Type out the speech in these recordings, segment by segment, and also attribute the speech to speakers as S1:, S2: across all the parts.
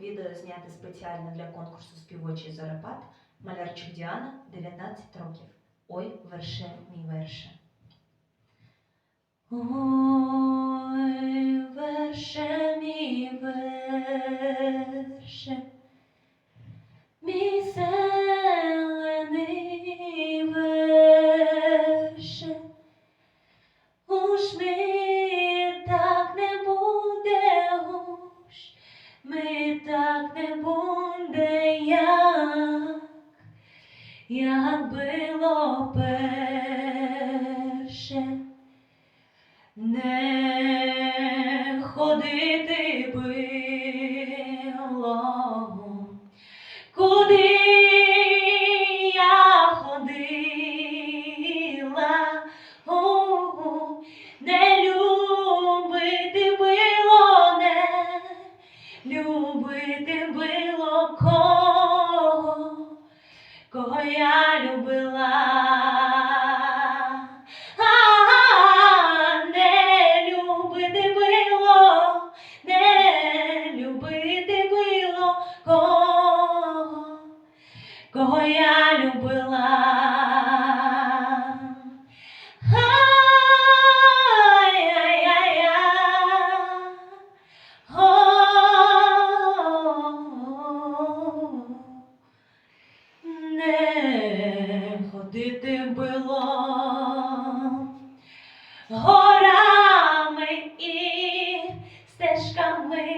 S1: Відео зняте спеціально для конкурсу співочий зорепад Малярчук Діана 19 років. Ой, верше мій верше. Ой, верше мій верше. Мій зелений верше. Уж ми як було перше. Не ходити било, куди я ходила, у, не любити було, не любити було кого я любила. Кого я ходити було горами і стежками,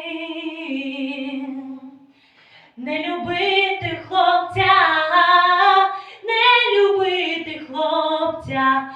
S1: не любити хлопця, не любити хлопця.